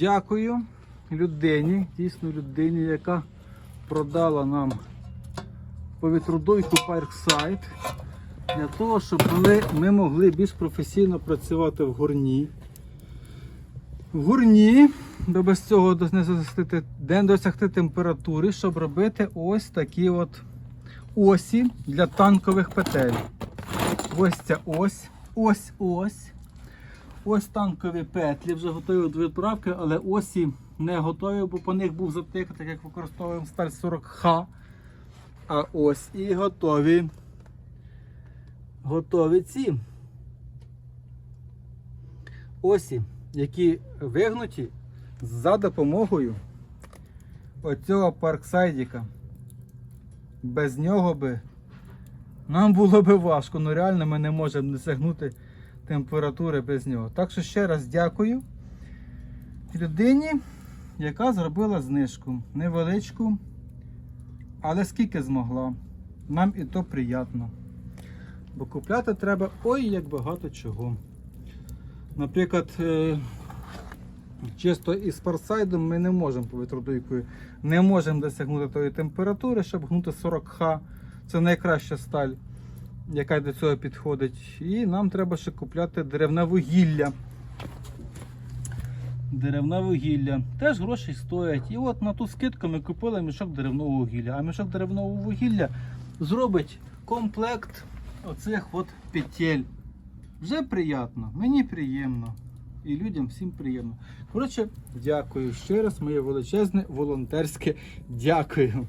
Дякую людині, дійсно людині, яка продала нам повітродойку Parkside для того, щоб ми, ми могли більш професійно працювати в горні. В горні, бо без цього не досягти, не досягти температури, щоб робити ось такі от осі для танкових петель. Ось ця ось, ось ось. Танкові петлі вже готові до відправки, але осі не готові, бо по них був затик, так як використовуємо сталь 40Х. А ось і готові. Готові ці осі, які вигнуті за допомогою оцього парксайдіка. Без нього би нам було би важко, ну реально ми не можемо досягнути температури без нього. Так що ще раз дякую людині, яка зробила знижку. Невеличку, але скільки змогла. Нам і то приємно. Бо купляти треба ой як багато чого. Наприклад, е, чисто із парсайдом ми не можемо повітродуйкою, не можемо досягнути тої температури, щоб гнути 40Х. Це найкраща сталь, яка до цього підходить. І нам треба ще купляти деревне вугілля. Деревне вугілля. Теж гроші стоять. І от на ту скидку ми купили мішок деревного вугілля. А мішок деревного вугілля зробить комплект оцих от петель. Вже приємно, мені приємно. І людям всім приємно. Коротше, дякую ще раз, моє величезне волонтерське дякую.